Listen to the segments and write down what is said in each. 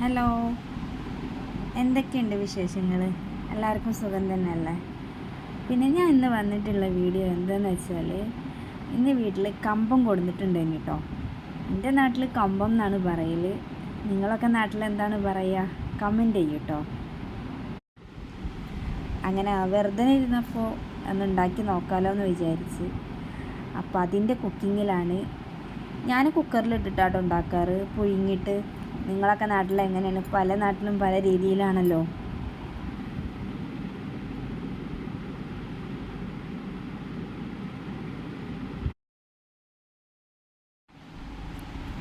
Hello എന്തൊക്കെയുണ്ട് വിശേഷങ്ങൾ എല്ലാവർക്കും സുഖം തന്നെയല്ലേ? പിന്നെ ഞാൻ ഇന്ന് വന്നിട്ടുള്ള വീഡിയോ എന്താണെന്ന് വെച്ചാൽ ഇന്ന് വീട്ടിൽ കമ്പം കൊടുത്തിട്ടുണ്ട് കേട്ടോ എന്റെ നാട്ടിൽ കമ്പം എന്നാണ് പറയൽ നിങ്ങളൊക്കെ നാട്ടിൽ എന്താണ് പറയുക കമന്റ് ചെയ്യും കേട്ടോ അങ്ങനെ വെറുതെ ഇരുന്നപ്പോൾ ഒന്ന് ഉണ്ടാക്കി നോക്കാമല്ലോ എന്ന് വിചാരിച്ച്. അപ്പോൾ അതിന്റെ കുക്കിങ്ങിലാണ് ഞാൻ കുക്കറിലിട്ടിട്ടാട്ടോ ഉണ്ടാക്കാറ്. പുഴുങ്ങിയിട്ട് നിങ്ങളൊക്കെ നാട്ടിൽ എങ്ങനെയാണ്? പല നാട്ടിലും പല രീതിയിലാണല്ലോ.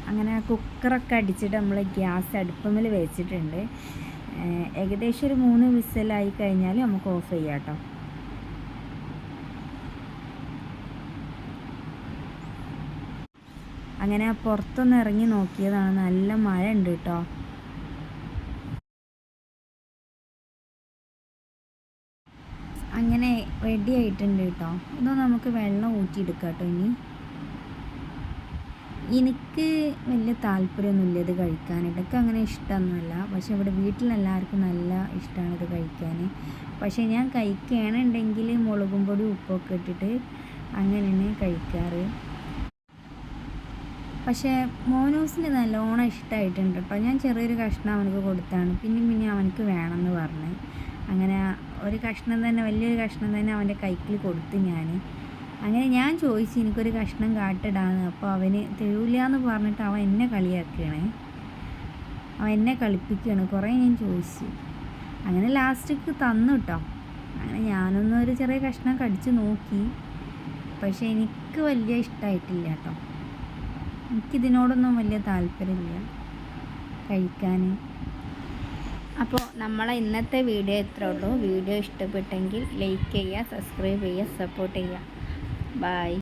അങ്ങനെ കുക്കറൊക്കെ അടിച്ചിട്ട് നമ്മൾ ഗ്യാസ് അടുപ്പമിൽ വെച്ചിട്ടുണ്ട്. ഏകദേശം ഒരു മൂന്ന് വിസലായി കഴിഞ്ഞാൽ നമുക്ക് ഓഫ് ചെയ്യാം കേട്ടോ. അങ്ങനെ പുറത്തൊന്ന് ഇറങ്ങി നോക്കിയതാണ്. നല്ല മഴ ഉണ്ട് കേട്ടോ. അങ്ങനെ റെഡി ആയിട്ടുണ്ട് കേട്ടോ. ഇതൊന്ന് നമുക്ക് വെള്ളം ഊറ്റിയെടുക്കാം കേട്ടോ ഇനി. എനിക്ക് വലിയ താല്പര്യമൊന്നുമില്ല ഇത് കഴിക്കാൻ ഇതൊക്കെ അങ്ങനെ ഇഷ്ടമൊന്നുമല്ല. പക്ഷെ ഇവിടെ വീട്ടിലെല്ലാവർക്കും നല്ല ഇഷ്ടമാണ് ഇത് കഴിക്കാൻ. പക്ഷെ ഞാൻ കഴിക്കുകയാണെന്നുണ്ടെങ്കിൽ മുളകും പൊടി ഉപ്പൊക്കെ ഇട്ടിട്ട് അങ്ങനെയാണ് കഴിക്കാറ്. പക്ഷേ മോനൂസിന് നല്ലോണം ഇഷ്ടമായിട്ടുണ്ട് കേട്ടോ ഞാൻ ചെറിയൊരു കഷ്ണം അവനക്ക് കൊടുത്താണ്. പിന്നെ പിന്നെ അവനക്ക് വേണമെന്ന് പറഞ്ഞു. അങ്ങനെ ഒരു കഷ്ണം തന്നെ വലിയൊരു കഷ്ണം തന്നെ അവന്റെ കൈക്കിൽ കൊടുത്ത് ഞാൻ. അങ്ങനെ ഞാൻ ചോദിച്ചു എനിക്കൊരു കഷ്ണം കാട്ടിടാന്ന്. അപ്പോൾ അവന് തരൂല എന്ന് പറഞ്ഞിട്ട് അവൻ എന്നെ കളിയാക്കുകയാണ് അവൻ എന്നെ കളിപ്പിക്കുകയാണ് കുറേ ഞാൻ ചോദിച്ചു. അങ്ങനെ ലാസ്റ്റിക്ക് തന്നു കേട്ടോ അങ്ങനെ ഞാനൊന്നും ഒരു ചെറിയ കഷ്ണം കടിച്ചു നോക്കി. പക്ഷേ എനിക്ക് വലിയ ഇഷ്ടമായിട്ടില്ല കേട്ടോ എനിക്കിതിനോടൊന്നും വലിയ താല്പര്യമില്ല കഴിക്കാൻ അപ്പോൾ നമ്മളെ ഇന്നത്തെ വീഡിയോ എത്ര ഉള്ളൂ. വീഡിയോ ഇഷ്ടപ്പെട്ടെങ്കിൽ ലൈക്ക് ചെയ്യുക സബ്സ്ക്രൈബ് ചെയ്യുക സപ്പോർട്ട് ചെയ്യുക. ബായ്